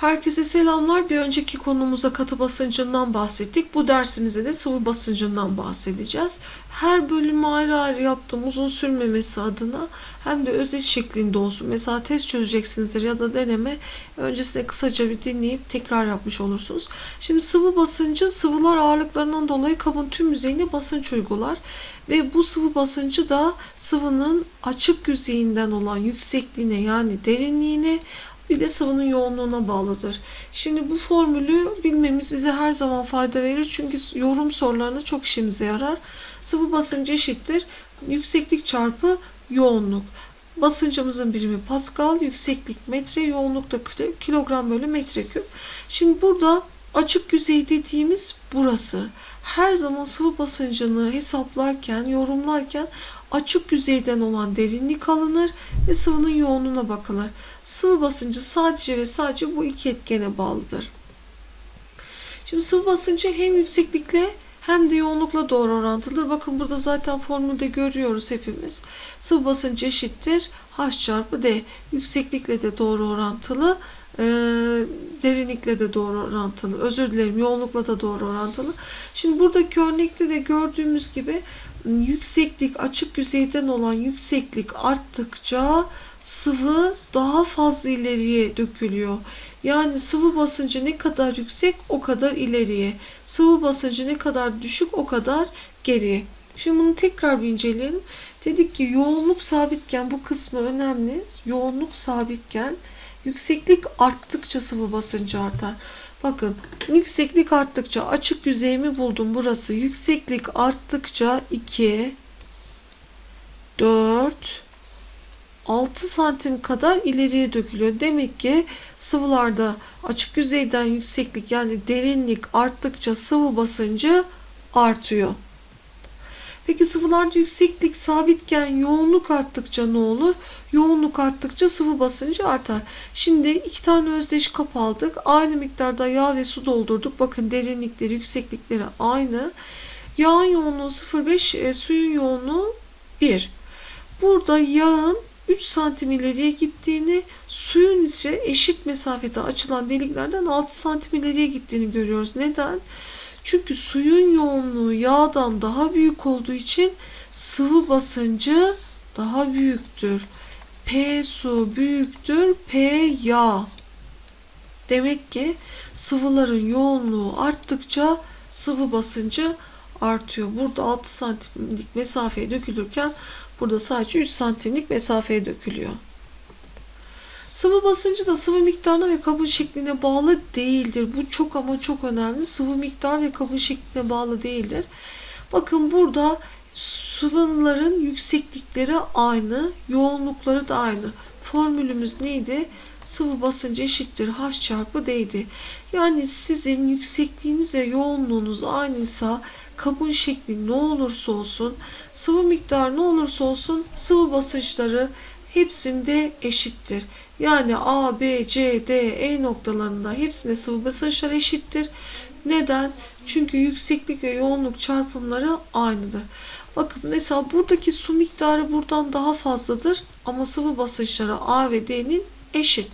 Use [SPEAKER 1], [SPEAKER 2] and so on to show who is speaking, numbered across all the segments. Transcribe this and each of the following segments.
[SPEAKER 1] Herkese selamlar. Bir önceki konumuza katı basıncından bahsettik. Bu dersimizde de sıvı basıncından bahsedeceğiz. Her bölümü ayrı ayrı yaptım uzun sürmemesi adına hem de özet şeklinde olsun. Mesela test çözeceksinizdir ya da deneme öncesinde kısaca bir dinleyip tekrar yapmış olursunuz. Şimdi sıvı basıncı sıvılar ağırlıklarından dolayı kabın tüm yüzeyine basınç uygular. Ve bu sıvı basıncı da sıvının açık yüzeyinden olan yüksekliğine yani derinliğine bir de sıvının yoğunluğuna bağlıdır. Şimdi bu formülü bilmemiz bize her zaman fayda verir. Çünkü yorum sorularında çok işimize yarar. Sıvı basıncı eşittir. Yükseklik çarpı yoğunluk. Basıncımızın birimi Pascal, yükseklik metre, yoğunluk da kilogram bölü metreküp. Şimdi burada açık yüzey dediğimiz burası. Her zaman sıvı basıncını hesaplarken, yorumlarken açık yüzeyden olan derinlik alınır ve sıvının yoğunluğuna bakılır. Sıvı basıncı sadece ve sadece bu iki etkene bağlıdır. Şimdi sıvı basıncı hem yükseklikle hem de yoğunlukla doğru orantılıdır. Bakın burada zaten formülde görüyoruz hepimiz. Sıvı basıncı eşittir H çarpı D. Yükseklikle de doğru orantılı, e, derinlikle de doğru orantılı. Özür dilerim yoğunlukla da doğru orantılı. Şimdi buradaki örnekte de gördüğümüz gibi yükseklik açık yüzeyden olan yükseklik arttıkça sıvı daha fazla ileriye dökülüyor. Yani sıvı basıncı ne kadar yüksek o kadar ileriye. Sıvı basıncı ne kadar düşük o kadar geriye. Şimdi bunu tekrar bir inceleyelim. Dedik ki yoğunluk sabitken bu kısmı önemli. Yoğunluk sabitken yükseklik arttıkça sıvı basıncı artar. Bakın yükseklik arttıkça açık yüzeyimi buldum burası. Yükseklik arttıkça 2 4 6 santim kadar ileriye dökülüyor. Demek ki sıvılarda açık yüzeyden yükseklik yani derinlik arttıkça sıvı basıncı artıyor. Peki sıvılarda yükseklik sabitken yoğunluk arttıkça ne olur? Yoğunluk arttıkça sıvı basıncı artar. Şimdi iki tane özdeş kap aldık. Aynı miktarda yağ ve su doldurduk. Bakın derinlikleri, yükseklikleri aynı. Yağın yoğunluğu 0,5, e, suyun yoğunluğu 1. Burada yağın 3 santim ileriye gittiğini, suyun ise eşit mesafede açılan deliklerden 6 santim ileriye gittiğini görüyoruz. Neden? Çünkü suyun yoğunluğu yağdan daha büyük olduğu için sıvı basıncı daha büyüktür. P su büyüktür P yağ. Demek ki sıvıların yoğunluğu arttıkça sıvı basıncı artıyor. Burada 6 santimlik mesafeye dökülürken burada sadece 3 santimlik mesafeye dökülüyor. Sıvı basıncı da sıvı miktarına ve kabın şekline bağlı değildir. Bu çok ama çok önemli. Sıvı miktar ve kabın şekline bağlı değildir. Bakın burada sıvıların yükseklikleri aynı, yoğunlukları da aynı. Formülümüz neydi? Sıvı basıncı eşittir H çarpı D'ydi. Yani sizin yüksekliğiniz ve yoğunluğunuz aynıysa kabın şekli ne olursa olsun, sıvı miktar ne olursa olsun sıvı basınçları hepsinde eşittir. Yani A, B, C, D, E noktalarında hepsinde sıvı basınçları eşittir. Neden? Çünkü yükseklik ve yoğunluk çarpımları aynıdır. Bakın mesela buradaki su miktarı buradan daha fazladır ama sıvı basınçları A ve D'nin eşit.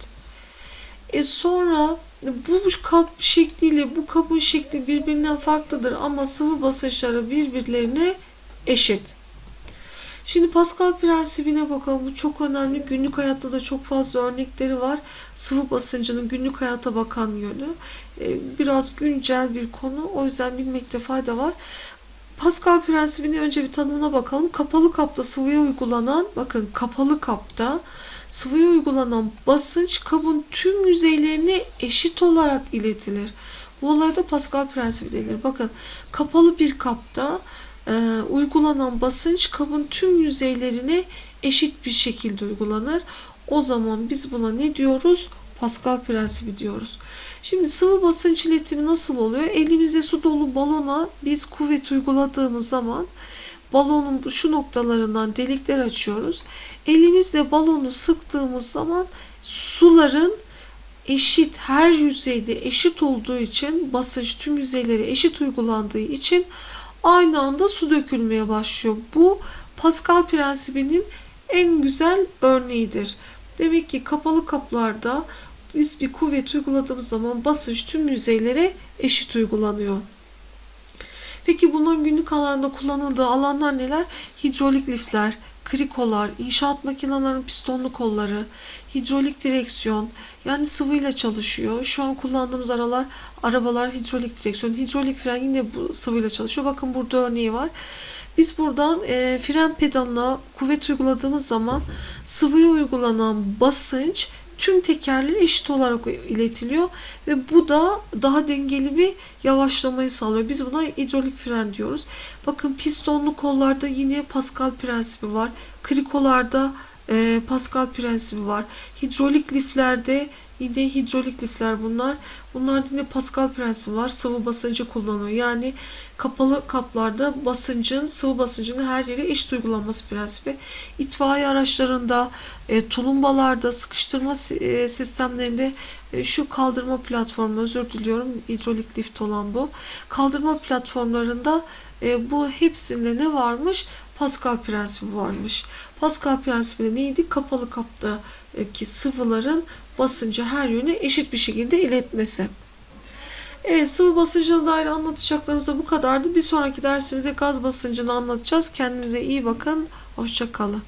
[SPEAKER 1] E sonra bu kap şekliyle bu kabın şekli birbirinden farklıdır ama sıvı basınçları birbirlerine eşit. Şimdi Pascal prensibine bakalım. Bu çok önemli. Günlük hayatta da çok fazla örnekleri var. Sıvı basıncının günlük hayata bakan yönü. Biraz güncel bir konu. O yüzden bilmekte fayda var. Pascal prensibini önce bir tanımına bakalım. Kapalı kapta sıvıya uygulanan, bakın kapalı kapta sıvıya uygulanan basınç kabın tüm yüzeylerine eşit olarak iletilir. Bu olayda Pascal prensibi denilir. Bakın kapalı bir kapta e, uygulanan basınç kabın tüm yüzeylerine eşit bir şekilde uygulanır. O zaman biz buna ne diyoruz? Pascal prensibi diyoruz. Şimdi sıvı basınç iletimi nasıl oluyor? Elimizde su dolu balona biz kuvvet uyguladığımız zaman balonun şu noktalarından delikler açıyoruz. Elimizle balonu sıktığımız zaman suların eşit her yüzeyde eşit olduğu için basınç tüm yüzeylere eşit uygulandığı için aynı anda su dökülmeye başlıyor. Bu Pascal prensibinin en güzel örneğidir. Demek ki kapalı kaplarda biz bir kuvvet uyguladığımız zaman basınç tüm yüzeylere eşit uygulanıyor. Peki bunların günlük alanda kullanıldığı alanlar neler? Hidrolik lifler, krikolar, inşaat makinelerinin pistonlu kolları, hidrolik direksiyon yani sıvıyla çalışıyor. Şu an kullandığımız aralar arabalar hidrolik direksiyon, hidrolik fren yine bu sıvıyla çalışıyor. Bakın burada örneği var. Biz buradan e, fren pedalına kuvvet uyguladığımız zaman sıvıya uygulanan basınç tüm tekerlere eşit olarak iletiliyor ve bu da daha dengeli bir yavaşlamayı sağlıyor. Biz buna hidrolik fren diyoruz. Bakın pistonlu kollarda yine Pascal prensibi var. Krikolarda e, Pascal prensibi var. Hidrolik liflerde yine hidrolik lifler bunlar. Bunlarda yine Pascal prensibi var. Sıvı basıncı kullanıyor. Yani kapalı kaplarda basıncın, sıvı basıncının her yere eşit uygulanması prensibi. İtfaiye araçlarında, e, tulumbalarda, sıkıştırma e, sistemlerinde e, şu kaldırma platformu, özür diliyorum, hidrolik lift olan bu. Kaldırma platformlarında e, bu hepsinde ne varmış? Pascal prensibi varmış. Pascal prensibi neydi? Kapalı kaptaki sıvıların basıncı her yöne eşit bir şekilde iletmesi. Evet sıvı basıncına dair anlatacaklarımız da bu kadardı. Bir sonraki dersimizde gaz basıncını anlatacağız. Kendinize iyi bakın. Hoşça kalın.